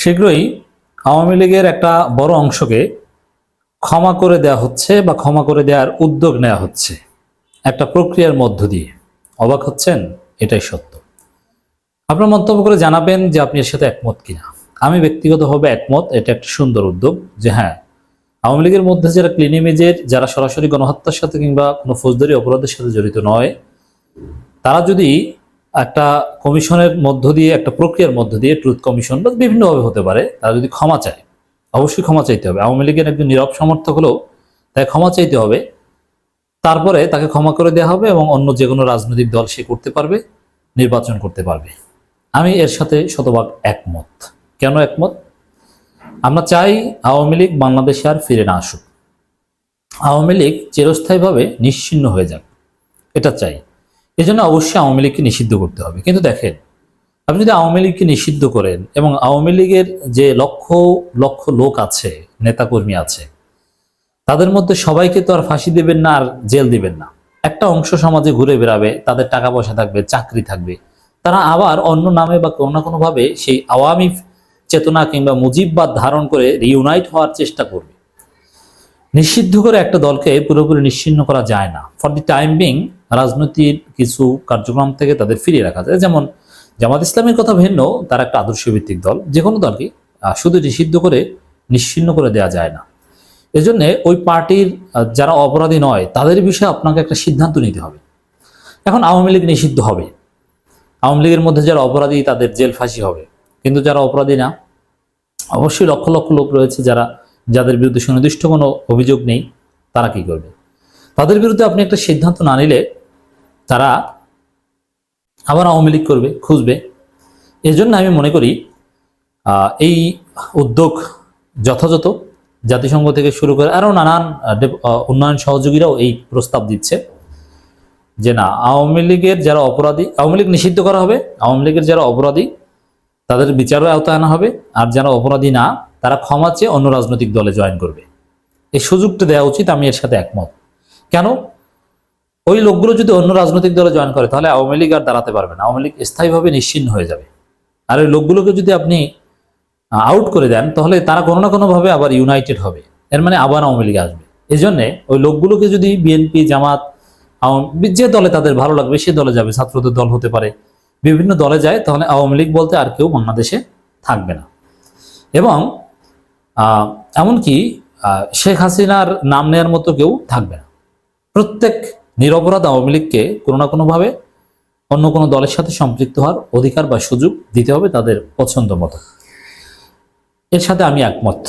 শীঘ্রই আওয়ামী লীগের একটা বড় অংশকে ক্ষমা করে দেওয়া হচ্ছে বা ক্ষমা করে দেওয়ার উদ্যোগ নেওয়া হচ্ছে। একটা প্রক্রিয়ার মধ্য দিয়ে। অবাক হচ্ছেন? এটাই সত্য। আপনার মন্তব্য করে জানাবেন যে আপনি এর সাথে একমত কিনা। আমি ব্যক্তিগতভাবে একমত, এটা একটা সুন্দর উদ্যোগ যে হ্যাঁ আওয়ামী লীগের মধ্যে যারা ক্লিন ইমেজের যারা সরাসরি গণহত্যার সাথে কিংবা কোনো ফৌজদারি অপরাধের সাথে জড়িত নয়, তারা যদি একটা কমিশনের মধ্য দিয়ে, একটা প্রক্রিয়ার মধ্য দিয়ে ট্রুথ কমিশন বা বিভিন্নভাবে হতে পারে, তারা যদি ক্ষমা চায়, অবশ্যই ক্ষমা চাইতে হবে। আওয়ামী লীগের একজন নীরব সমর্থক হলেও তাই ক্ষমা চাইতে হবে। তারপরে তাকে ক্ষমা করে দেওয়া হবে এবং অন্য যে কোনো রাজনৈতিক দল সে করতে পারবে, নির্বাচন করতে পারবে। আমি এর সাথে শতভাগ একমত। কেন একমত? আমরা চাই আওয়ামী লীগ বাংলাদেশে আর ফিরে না আসুক। আওয়ামী লীগ চিরস্থায়ীভাবে নিশ্চিহ্ন হয়ে যাক। এটা চাই। এজন্য অবশ্যই আওয়ামী লীগকে নিষিদ্ধ করতে হবে। কিন্তু দেখেন, আপনি যদি আওয়ামী লীগকে নিষিদ্ধ করেন এবং আওয়ামী লীগের যে লক্ষ লক্ষ লোক আছে, নেতাকর্মী আছে, তাদের মধ্যে সবাইকে তো আর ফাঁসি দেবেন না আর জেল দিবেন না। একটা অংশ সমাজে ঘুরে বেড়াবে, তাদের টাকা পয়সা থাকবে, চাকরি থাকবে। তারা আবার অন্য নামে বা কোনো না কোনোভাবে সেই আওয়ামী চেতনা কিংবা মুজিববাদ ধারণ করে রিউনাইট হওয়ার চেষ্টা করবে। নিষিদ্ধ করে একটা দলকে পুরোপুরি নিশ্চিহ্ন করা যায় না। ফর দি টাইম বিং রাজনৈতিক কিছু কার্যক্রম থেকে তাদের ফিরিয়ে রাখা যায়। যেমন জামাত ইসলামের কথা ভিন্ন, তার একটা আদর্শ ভিত্তিক দল। যে কোনো দলকে শুধু নিষিদ্ধ করে নিশ্চিহ্ন করে দেওয়া যায় না। এজন্য ওই পার্টির যারা অপরাধী নয়, তাদের বিষয়ে আপনাকে একটা সিদ্ধান্ত নিতে হবে। এখন আওয়ামী লীগ নিষিদ্ধ হবে। আওয়ামী লীগের মধ্যে যারা অপরাধী, তাদের জেল ফাঁসি হবে। কিন্তু যারা অপরাধী না, অবশ্যই লক্ষ লক্ষ লোক রয়েছে যারা যাদের বিরুদ্ধে সুনির্দিষ্ট কোনো অভিযোগ নেই, তারা কি করবে? তাদের বিরুদ্ধে আপনি একটা সিদ্ধান্ত না নিলে তারা আবার আওয়ামী লীগ করবে, খুঁজবে। এই জন্য আমি মনে করি এই উদ্যোগ যথাযথ। জাতিসংঘ থেকে শুরু করে আরও নানান উন্নয়ন সহযোগীরাও এই প্রস্তাব দিচ্ছে যে না, আওয়ামী লীগের যারা অপরাধী, আওয়ামী লীগ নিষিদ্ধ করা হবে। আওয়ামী লীগের যারা অপরাধী, তাদের বিচারের আওতায় আনা হবে। আর যারা অপরাধী না তারা ক্ষমা চেয়ে অন্য রাজনৈতিক দলে জয়েন করবে। এই সুযোগটা দেওয়া উচিত, আমি এর সাথে একমত। কেন? ওই লোকগুলো যদি অন্য রাজনৈতিক দলে জয়েন করে, তাহলে আওয়ামী লীগ আর দাঁড়াতে পারবে না। আওয়ামী লীগ স্থায়ীভাবে নিশ্চিন্ন হয়ে যাবে। আর ওই লোকগুলোকে যদি আপনি আউট করে দেন, তাহলে তারা কোনো না কোনোভাবে আবার ইউনাইটেড হবে। এর মানে আবার আওয়ামী লীগ আসবে। এই জন্যে ওই লোকগুলোকে যদি বিএনপি জামাত, আওয়ামী- যে দলে তাদের ভালো লাগবে, সে দলে যাবে, ছাত্রদের দল হতে পারে। বিভিন্ন দলে যায়, তাহলে আওয়ামী লীগ বলতে আর কেউ বাংলাদেশে থাকবে না। এবং এমনকি শেখ হাসিনার নাম নেওয়ার মতো কেউ থাকবে না। প্রত্যেক নিরপরাধ আওয়ামী লীগকে কোনো না কোনোভাবে অন্য কোনো দলের সাথে সম্পৃক্ত হওয়ার অধিকার বা সুযোগ দিতে হবে তাদের পছন্দ মতো। এর সাথে আমি একমত।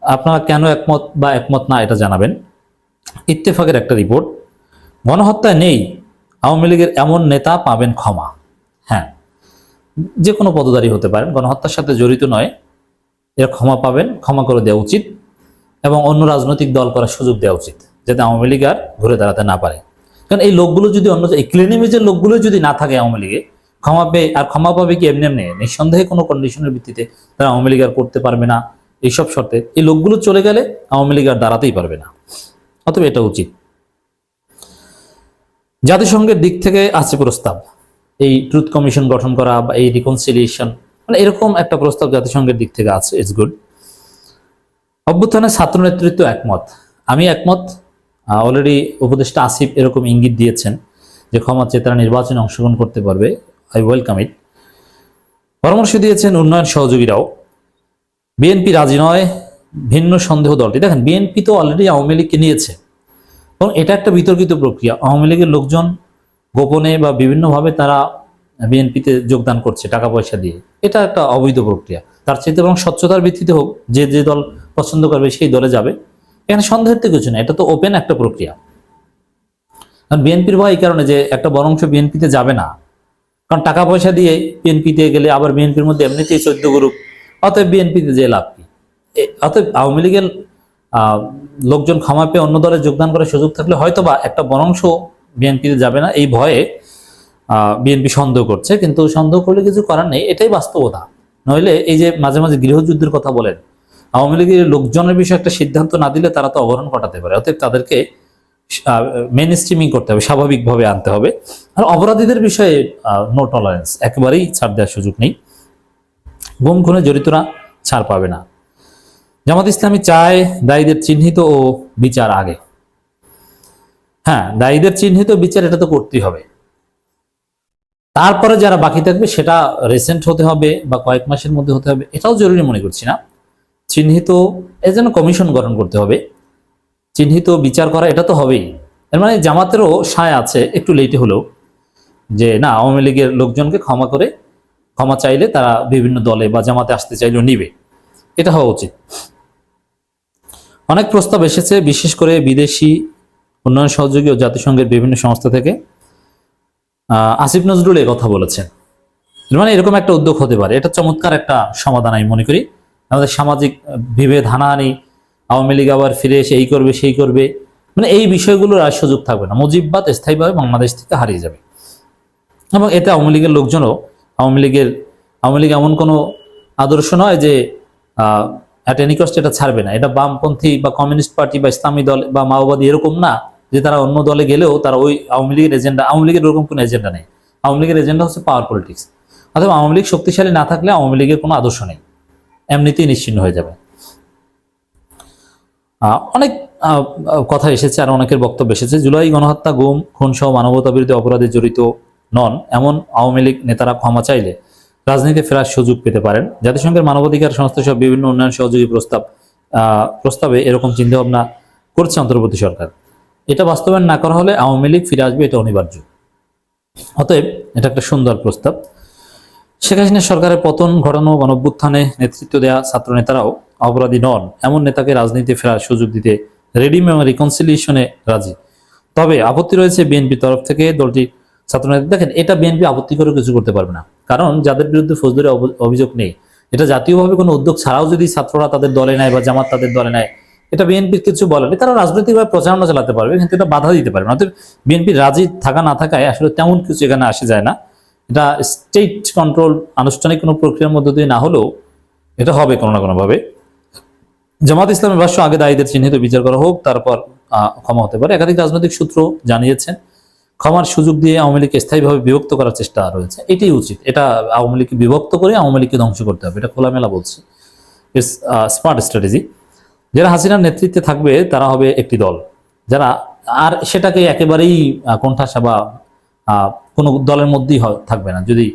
আপনারা কেন একমত বা একমত না এটা জানাবেন। ইত্তেফাকের একটা রিপোর্ট। গণহত্যায় নেই, আওয়ামী লীগের এমন নেতা পাবেন ক্ষমা। হ্যাঁ যে কোনো পদধারী হতে পারেন। গণহত্যার সাথে জড়িত নয়। এর ক্ষমা পাবেন, ক্ষমা করে দেওয়া উচিত এবং অন্য রাজনৈতিক দল করার সুযোগ দেওয়া উচিত, যাতে আওয়ামী লীগ আর ঘুরে দাঁড়াতে না পারে। কারণ এই লোকগুলো যদি অন্য এই ক্লিনিমেজের লোকগুলো যদি না থাকে আওয়ামী লীগে, ক্ষমা পেয়ে আর ক্ষমা পাবে কি এমনি এমনি? নিঃসন্দেহে কোনো কন্ডিশনের ভিত্তিতে তারা আওয়ামী লীগ আর করতে পারবে না এইসব শর্তে। এই লোকগুলো চলে গেলে আওয়ামী লীগ আর দাঁড়াতেই পারবে না। অতএব এটা উচিত। জাতিসংঘের দিক থেকে আছে প্রস্তাব। এই ট্রুথ কমিশন গঠন করা বা এই রিকনসিলিয়েশন এরকম একটা প্রস্তাব জাতিসংঘের দিক থেকে আছে ইটস গুড অভ্যুত্থানের ছাত্র নেতৃত্ব একমত। আমি একমত অলরেডি উপদেষ্টা আসিফ এরকম ইঙ্গিত দিয়েছেন যে ক্ষমা চেয়ে তারা নির্বাচনে অংশগ্রহণ করতে পারবে। আই ওয়েলকাম ইট পরামর্শ দিয়েছেন উন্নয়ন সহযোগীরাও। বিএনপি রাজি নয়, ভিন্ন সন্দেহ দলটি। দেখেন, বিএনপি তো অলরেডি আওয়ামী লীগকে নিয়েছে। এবং এটা একটা বিতর্কিত প্রক্রিয়া। আওয়ামী লীগের লোকজন গোপনে বা বিভিন্নভাবে তারা বিএনপিতে যোগদান করছে টাকা পয়সা দিয়ে। এটা একটা অবৈধ প্রক্রিয়া। তার চাইতে বরং স্বচ্ছতার ভিত্তিতে হোক, যে যে দল পছন্দ করবে সেই দলে যাবে। এখানে সন্দেহের তো কিছু না এটা তো ওপেন একটা প্রক্রিয়া। কারণ বিএনপির ভয় এই কারণে যে একটা বড় অংশ বিএনপিতে যাবে না। কারণ টাকা পয়সা দিয়ে বিএনপিতে গেলে আবার বিএনপির মধ্যে এমনিতেই চোদ্দ গ্রুপ, অতএব বিএনপিতে যে লাভ কি? অতএব আওয়ামী লীগের লোকজন ক্ষমা পেয়ে অন্য দলে যোগদান করার সুযোগ থাকলে হয়তো বা একটা অংশ বিএনপিতে যাবে না। এই ভয়ে বিএনপি সন্দেহ করছে, কিন্তু সন্দেহ করলে কিছু করার নেই, এটাই বাস্তবতা। নইলে এই যে মাঝে মাঝে গৃহযুদ্ধের কথা বলেন, আওয়ামী লীগের লোকজনের বিষয়ে একটা সিদ্ধান্ত না দিলে তারা তো অবরণ ঘটাতে পারে, অতএব তাদেরকে মেন স্ট্রিমিং করতে হবে, স্বাভাবিকভাবে আনতে হবে। আর অপরাধীদের বিষয়ে নো টলারেন্স একেবারেই ছাড় দেওয়ার সুযোগ নেই। গুম, খুনে, জড়িতরা ছাড় পাবে না। জামাত ইসলামী চায় দায়ীদের চিহ্নিত ও বিচার আগে। হ্যাঁ দায়ীদের চিহ্নিত বিচার এটা তো করতেই হবে। তারপরে যারা বাকি থাকবে, সেটা রিসেন্ট হতে হবে বা কয়েক মাসের মধ্যে হতে হবে, এটাও জরুরি মনে করছি না। চিহ্নিত, এর জন্য কমিশন গঠন করতে হবে। চিহ্নিত বিচার করা, এটা তো হবেই। এর মানে জামাতেরও সায় আছে, একটু লেটে হলেও। যে না, আওয়ামী লীগের লোকজনকে ক্ষমা করে, ক্ষমা চাইলে তারা বিভিন্ন দলে বা জামাতে আসতে চাইলেও নিবে। এটা হওয়া উচিত। অনেক প্রস্তাব এসেছে, বিশেষ করে বিদেশি উন্নয়ন সহযোগী ও জাতিসংঘের বিভিন্ন সংস্থা থেকে। আসিফ নজরুল এ কথা বলেছেন। মানে এরকম একটা উদ্যোগ হতে পারে। এটা চমৎকার একটা সমাধান আমি মনে করি। আমাদের সামাজিক বিভেদ হানাহানি, আওয়ামী লীগ আবার ফিরে এসে এই করবে, সেই করবে। মানে এই বিষয়গুলোর আর সুযোগ থাকবে না। মুজিববাদ স্থায়ীভাবে বাংলাদেশ থেকে হারিয়ে যাবে। এবং এতে আওয়ামী লীগের লোকজনও, আওয়ামী লীগের, আওয়ামী লীগ এমন কোনো আদর্শ নয় যে অ্যাট এনি কস্ট এটা ছাড়বে না। এটা বামপন্থী বা কমিউনিস্ট পার্টি বা ইসলামী দল বা মাওবাদী এরকম না। যে তারা অন্য দলে গেলেও তারা ওই আওয়ামী লীগের এজেন্ডা আওয়ামী লীগের ওরকম কোনো এজেন্ডা নেই। আওয়ামী লীগের এজেন্ডা হচ্ছে পাওয়ার পলিটিক্স অথবা আওয়ামী লীগ শক্তিশালী না থাকলে আওয়ামী লীগের কোনো আদর্শ নেই। এমনিতেই নিশ্চিন্ন হয়ে যাবে। অনেক কথা এসেছে, আর অনেকের বক্তব্য এসেছে। জুলাই গণহত্যা, গুম, খুন সহ মানবতা বিরোধী অপরাধে জড়িত নন, এমন আওয়ামী লীগ নেতারা ক্ষমা চাইলে রাজনীতিতে ফেরার সুযোগ পেতে পারেন। জাতিসংঘের মানবাধিকার সংস্থা সহ বিভিন্ন উন্নয়ন সহযোগী প্রস্তাব প্রস্তাবে এরকম চিন্তাভাবনা করছে অন্তর্বর্তী সরকার। এটা বাস্তবায়ন না করা হলে আওয়ামী লীগ ফিরে আসবে, এটা অনিবার্য। অতএব এটা একটা সুন্দর প্রস্তাব। শেখ হাসিনা সরকারের পতন ঘটানো, গণভ্যুত্থানে নেতৃত্ব দেওয়া ছাত্র নেতারাও অপরাধী নন। এমন নেতাকে রাজনীতিতে ফেরার সুযোগ দিতে রেডিম এবং রিকনসিলিয়েশনে রাজি। তবে আপত্তি রয়েছে বিএনপি তরফ থেকে দলটি ছাত্র নেতা দেখেন, এটা বিএনপি আপত্তি করে কিছু করতে পারবে না। কারণ যাদের বিরুদ্ধে ফৌজদারি অভ- অভিযোগ নেই, এটা জাতীয়ভাবে কোনো উদ্যোগ ছাড়াও যদি ছাত্ররা তাদের দলে নেয় বা জামাত তাদের দলে নেয় এটা বিএনপির কিছু বলেনি তারা রাজনৈতিকভাবে প্রচারণা চালাতে পারবে কিন্তু এটা বাধা দিতে পারবে অতএব বিএনপি রাজি থাকা না থাকায় আসলে তেমন কিছু এখানে আসে যায় না। এটা স্টেট কন্ট্রোল আনুষ্ঠানিক কোনো প্রক্রিয়ার মধ্য দিয়ে না হলেও এটা হবে কোনো না কোনোভাবে। জামাত ইসলামের ভাষ্য, আগে দায়ীদের চিহ্নিত বিচার করা হোক, তারপর ক্ষমা হতে পারে। একাধিক রাজনৈতিক সূত্র জানিয়েছেন, ক্ষমার সুযোগ দিয়ে আওয়ামী লীগকে স্থায়ীভাবে বিভক্ত করার চেষ্টা রয়েছে। এটাই উচিত। এটা আওয়ামী লীগকে বিভক্ত করে আওয়ামী লীগকে ধ্বংস করতে হবে। এটা খোলামেলা বলছে। ইটস স্মার্ট স্ট্র্যাটেজি যারা হাসিনার নেতৃত্বে থাকবে, তারা হবে একটি দল। যারা আর সেটাকে একেবারেই কোণঠাসা বা কোনো দলের মধ্যেই থাকবে না। যদি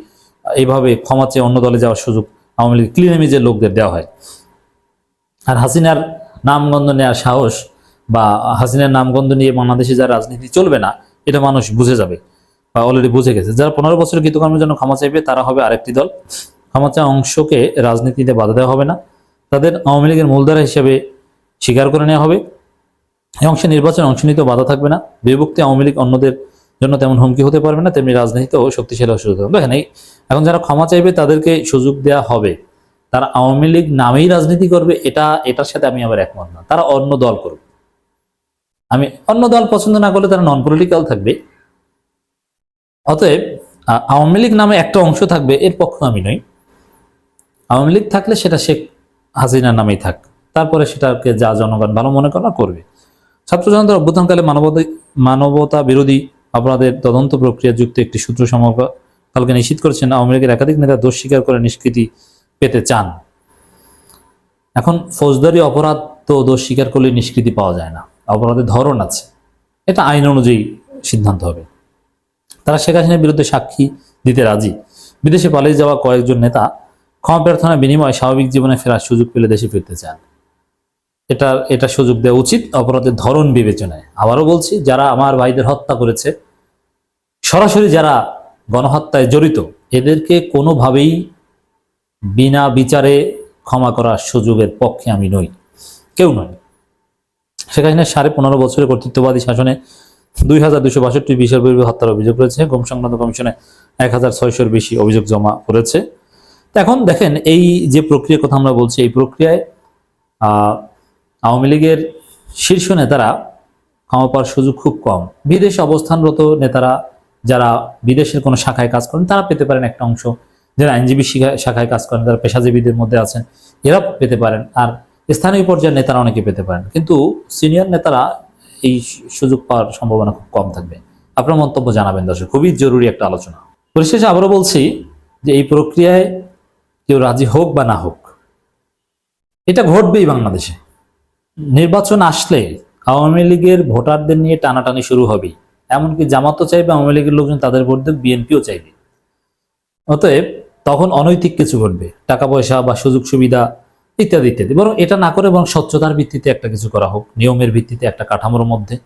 এইভাবে ক্ষমা চেয়ে অন্য দলে যাওয়ার সুযোগ আওয়ামী লীগ ক্লিন ইমেজের লোকদের দেওয়া হয়। আর হাসিনার নামগন্ধ নেওয়ার সাহস বা হাসিনার নামগন্ধ নিয়ে বাংলাদেশে যার রাজনীতি চলবে না, এটা মানুষ বুঝে যাবে বা অলরেডি বুঝে গেছে। যারা পনেরো বছরের কৃতকর্মের জন্য ক্ষমা চাইবে, তারা হবে আরেকটি দল। ক্ষমা চাওয়া অংশকে রাজনীতিতে বাধা দেওয়া হবে না। তাদের আওয়ামী লীগের মূলধারা হিসেবে স্বীকার করে নেওয়া হবে। এই অংশে নির্বাচনে অংশ নিতেও বাধা থাকবে না। বিভক্তি আওয়ামী লীগ অন্যদের জন্য তেমন হুমকি হতে পারবে না, তেমনি রাজনীতিতেও শক্তিশালী সুযোগ হবে দেখেন এই এখন যারা ক্ষমা চাইবে, তাদেরকে সুযোগ দেওয়া হবে। তারা আওয়ামী লীগ নামেই রাজনীতি করবে, এটা এটার সাথে আমি আবার একমত না। তারা অন্য দল করবে আমি অন্য দল পছন্দ না করলে তারা নন পলিটিক্যাল থাকবে। অতএব আওয়ামী লীগ নামে একটা অংশ থাকবে, এর পক্ষ আমি নই। আওয়ামী লীগ থাকলে সেটা শেখ হাসিনার নামেই থাক। তারপরে সেটাকে যা জনগণ ভালো মনে করা করবে। ছাত্র জনতার অভ্যুত্থানকালে মানবতা মানবতা বিরোধী অপরাধের তদন্ত প্রক্রিয়া যুক্ত একটি সূত্র কালকে নিশ্চিত করেছেন আওয়ামী লীগের একাধিক নেতা দোষ স্বীকার করে নিষ্কৃতি পেতে চান। এখন ফৌজদারি অপরাধ তো দোষ স্বীকার করলে নিষ্কৃতি পাওয়া যায় না। অপরাধের ধরন আছে। এটা আইন অনুযায়ী সিদ্ধান্ত হবে। তারা শেখ হাসিনার বিরুদ্ধে সাক্ষী দিতে রাজি। বিদেশে পালিয়ে যাওয়া কয়েকজন নেতা ক্ষমা প্রার্থনার বিনিময়ে স্বাভাবিক জীবনে ফেরার সুযোগ পেলে দেশে ফিরতে চান। এটা এটা সুযোগ দেওয়া উচিত অপরাধের ধরন বিবেচনায়। আবারও বলছি, যারা আমার ভাইদের হত্যা করেছে, সরাসরি যারা গণহত্যায় জড়িত, এদেরকে কোনোভাবেই বিনা বিচারে ক্ষমা করার সুযোগের পক্ষে আমি নই। কেউ নয়। হাসিনার সাড়ে পনেরো বছরের কর্তৃত্ববাদী শাসনে দুই হাজার দুশো বাষট্টি বিশের বিরুদ্ধে হত্যার অভিযোগ রয়েছে গুম সংক্রান্ত কমিশনে এক হাজার ছয়শোর বেশি অভিযোগ জমা করেছে। এখন দেখেন, এই যে প্রক্রিয়ার কথা আমরা বলছি, এই প্রক্রিয়ায় আওয়ামী লীগের শীর্ষ নেতারা ক্ষমা পাওয়ার সুযোগ খুব কম। বিদেশে অবস্থানরত নেতারা যারা বিদেশের কোনো শাখায় কাজ করেন, তারা পেতে পারেন একটা অংশ। যারা আইনজীবী শাখায় কাজ করেন, যারা পেশাজীবীদের মধ্যে আছেন এরা পেতে পারেন। আর স্থানীয় পর্যায়ের নেতারা অনেকে পেতে পারেন। কিন্তু সিনিয়র নেতারা এই সুযোগ পাওয়ার সম্ভাবনা খুব কম থাকবে। আপনার মন্তব্য জানাবেন দর্শক, খুবই জরুরি একটা আলোচনা। পরিশেষে আবারও বলছি যে এই প্রক্রিয়ায় কেউ রাজি হোক বা না হোক, এটা ঘটবেই বাংলাদেশে। নির্বাচন আসলে আওয়ামী লীগের ভোটারদের নিয়ে টানাটানি শুরু হবে এমনকি জামাতও চাইবে আওয়ামী লীগের লোকজন তাদের ভোট দেবে, বিএনপিও চাইবে। অতএব তখন অনৈতিক কিছু ঘটবে, টাকা পয়সা বা সুযোগ সুবিধা ইত্যাদি ইত্যাদি। বরং এটা না করে বরং স্বচ্ছতার ভিত্তিতে একটা কিছু করা হোক, নিয়মের ভিত্তিতে একটা কাঠামোর মধ্যে।